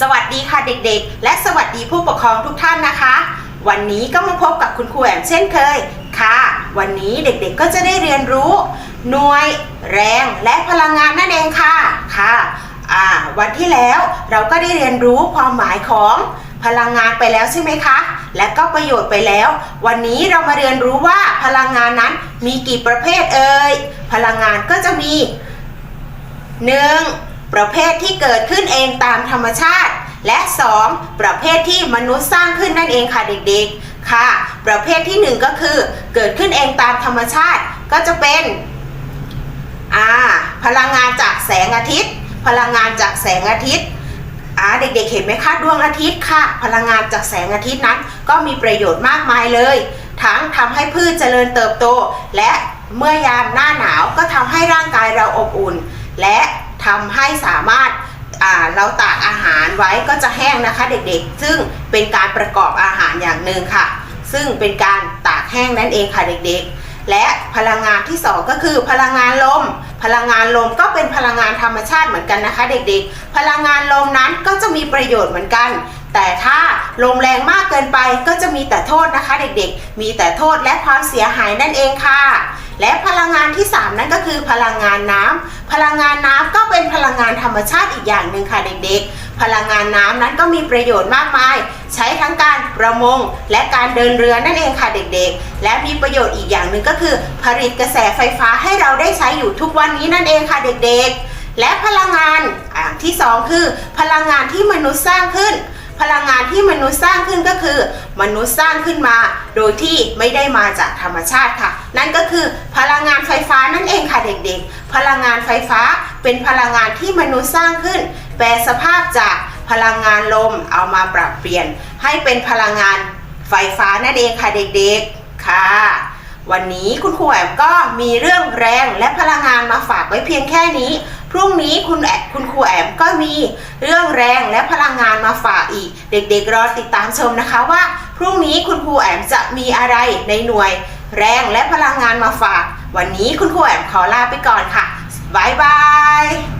สวัสดีค่ะเด็กๆ และสวัสดีผู้ปกครองทุกท่านนะคะ วันนี้ก็มาพบกับคุณครูแอมเช่นเคยค่ะ วันนี้เด็กๆก็จะได้เรียนรู้ หน่วยแรงและพลังงานนั่นเองค่ะค่ะวันที่แล้วเราก็ได้เรียนรู้ความหมายของพลังงานไปแล้วใช่ไหมคะ และก็ประโยชน์ไปแล้ว วันนี้เรามาเรียนรู้ว่าพลังงานนั้นมีกี่ประเภทเอ่ยพลังงานก็จะมี 1. ประเภทที่เกิดขึ้นเองตามธรรมชาติ และ 2. ประเภทที่มนุษย์สร้างขึ้นนั่นเองค่ะเด็กๆ ค่ะ ประเภทที่ 1 ก็คือ เกิดขึ้นเองตามธรรมชาติก็จะเป็นอ่าพลังงานจากแสงอาทิตย์ พลังงานจากแสงอาทิตย์อ่าเด็กๆ เห็นไหมคะดวงอาทิตย์ค่ะ พลังงานจากแสงอาทิตย์นั้น ก็มีประโยชน์มากมายเลย ทั้งทำให้พืชเจริญเติบโต และเมื่อยามหน้าหนาวก็ทำให้ร่างกายเราอบอุ่น และ ทำให้สามารถเราตากอาหารไว้ก็จะแห้งนะคะเด็กๆ ซึ่งเป็นการประกอบอาหารอย่างหนึ่งค่ะ ซึ่งเป็นการตากแห้งนั่นเองค่ะเด็กๆ และพลังงานที่สองก็คือพลังงานลม พลังงานลมก็เป็นพลังงานธรรมชาติเหมือนกันนะคะ เด็กๆ พลังงานลมนั้นก็จะมีประโยชน์เหมือนกัน แต่ถ้าลมแรงมากเกินไปก็จะมีแต่โทษนะคะ เด็กๆ มีแต่โทษและความเสียหายนั่นเองค่ะ และพลังงานที่ 3 นั่นก็คือพลังงานน้ำพลังงานน้ำก็เป็นพลังงานธรรมชาติอีกอย่างหนึ่งค่ะเด็กๆ พลังงานน้ำนั้นก็มีประโยชน์มากมาย ใช้ทั้งการประมง และการเดินเรือนั่นเองค่ะเด็กๆ และมีประโยชน์อีกอย่างหนึ่งก็คือ ผลิตกระแสไฟฟ้าให้เราได้ใช้อยู่ทุกวันนี้นั่นเองค่ะเด็กๆ และพลังงานอ่าที่สองคือ พลังงานที่มนุษย์สร้างขึ้นพลังงานที่มนุษย์สร้างขึ้นก็คือ มนุษย์สร้างขึ้นมา โดยที่ไม่ได้มาจากธรรมชาติค่ะ นั่นก็คือ ลังงานไฟฟ้านั่นเองค่ะเด็กๆ พลังงานไฟฟ้าเป็นพลังงานที่มนุษย์สร้างขึ้น แปลสภาพจากพลังงานลมเอามาปรับเปลี่ยน ให้เป็นพลังงานไฟฟ้านั่นเองค่ะเด็กๆ ค่ะ วันนี้คุณครูแอมก็มีเรื่องแรงและพลังงานมาฝากไว้เพียงแค่นี้ พรุ่งนี้คุณแอคุณครูแอมก็มีเรื่องแรงและพลังงานมาฝากอีก เด็กๆ รอติดตามชมนะคะว่า พรุ่งนี้คุณครูแอมจะมีอะไรในหน่วยแรงและพลังงานมาฝาก วันนี้คุณครูแอมขอลาไปก่อนค่ะบายบาย